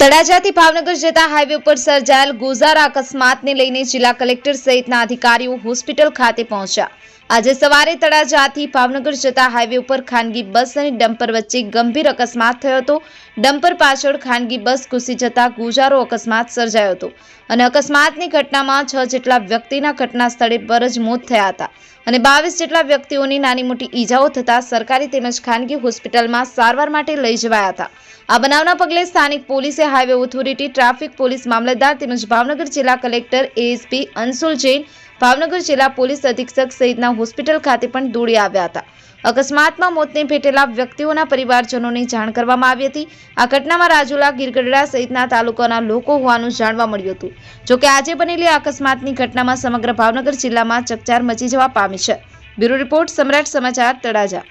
તળાજાથી ભાવનગર જતા હાઈવે ઉપર સર્જાયેલ ગોઝારા અકસ્માતને લઈને જિલ્લા કલેક્ટર સહિતના અધિકારીઓ હોસ્પિટલ ખાતે પહોંચ્યા. આજે સવારે તળાજાથી ભાવનગર જતા હાઈવે ઉપર ખાનગી બસ અને ડમ્પર વચ્ચે ગંભીર અકસ્માત થયો હતો. ડમ્પર પાછળ ખાનગી બસ ઘૂસી જતા ગુજારો અકસ્માત સર્જાયો હતો અને અકસ્માતની ઘટનામાં છ જેટલા વ્યક્તિના ઘટના સ્થળે પર જ મોત થયા હતા અને બાવીસ જેટલા વ્યક્તિઓની નાની મોટી ઈજાઓ થતાં સરકારી તેમજ ખાનગી હોસ્પિટલમાં સારવાર માટે લઈ જવાયા હતા. આ બનાવના પગલે સ્થાનિક પોલીસે હાઈવે ઓથોરિટી ટ્રાફિક પોલીસ મામલતદાર તેમજ ભાવનગર જિલ્લા કલેક્ટર એએસપી અંશુલ જૈન ભાવનગર જિલ્લા પોલીસ અધિક્ષક સહિતના હોસ્પિટલ ખાતે પણ દોડી આવ્યા હતા. અકસ્માતમાં મોતને ભેટેલા વ્યક્તિઓના પરિવારજનોને જાણ કરવામાં આવી હતી. આ ઘટનામાં રાજુલા, ગીરગઢડા સહિતના તાલુકાના લોકો હોવાનું જાણવા મળ્યું હતું. જોકે આજે બનેલી અકસ્માતની ઘટનામાં સમગ્ર ભાવનગર જિલ્લામાં ચકચાર મચી જવા પામી છે. બ્યુરો રિપોર્ટ, સમ્રાટ સમાચાર, તળાજા.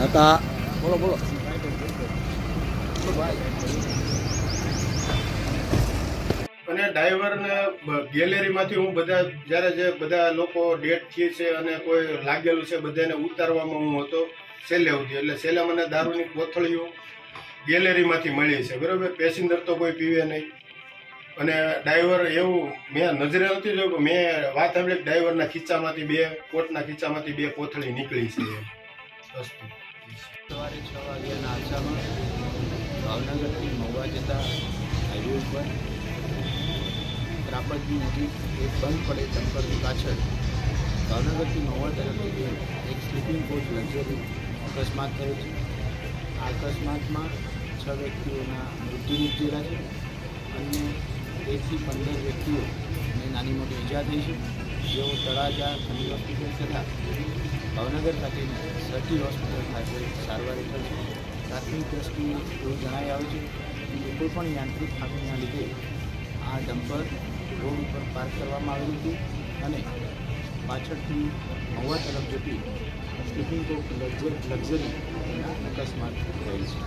હતા બોલો બોલો અને ડ્રાઈવરને ગેલેરીમાંથી હું બધા જ્યારે જે બધા લોકો ડેટ થયે છે અને કોઈ લાગેલું છે બધાને ઉતારવામાં હું હતો છેલ્લે સુધી. એટલે છેલ્લે મને દારૂની કોથળીઓ ગેલેરીમાંથી મળી છે. બરાબર? પેસેન્જર તો કોઈ પીવે નહીં. અને ડ્રાઈવર એવું મેં નજરે નથી જોયું મેં વાત સાંભળી કે ડ્રાઈવરના ખીચામાંથી બે કોટના ખીચામાંથી બે કોથળી નીકળી છે એમ. વસ્તુ. સવારે છ વાગ્યાના આરસામાં ભાવનગરથી મહુવા જતા હાઈવે ઉપર ત્રાપજની નજીક એક બંધ પડે ટંકરની પાછળ ભાવનગરથી મહુવા તરફ જતી એક સ્લીપિંગ કોચ લક્ઝરી અકસ્માત થયો છે. આ અકસ્માતમાં છ વ્યક્તિઓના મૃત્યુ નીપજેલા છે. અને એકથી પંદર વ્યક્તિઓને નાની મોટી ઈજા થઈ છે. જેઓ તળાજા ખંડી હોસ્પિટલ તથા ભાવનગર ખાતેની સટી હોસ્પિટલ ખાતે સારવાર હેઠળ છે. પ્રાથમિક દ્રષ્ટિએ એવું જણાઈ આવ્યું છે કે કોઈપણ યાંત્રિક ખામીના લીધે આ ડમ્પર રોડ ઉપર પાર્ક કરવામાં આવેલું હતું અને પાછળથી મહુવા તરફ જતી સ્લીપિંગ કોક લક્ઝરી અકસ્માત થયેલ છે.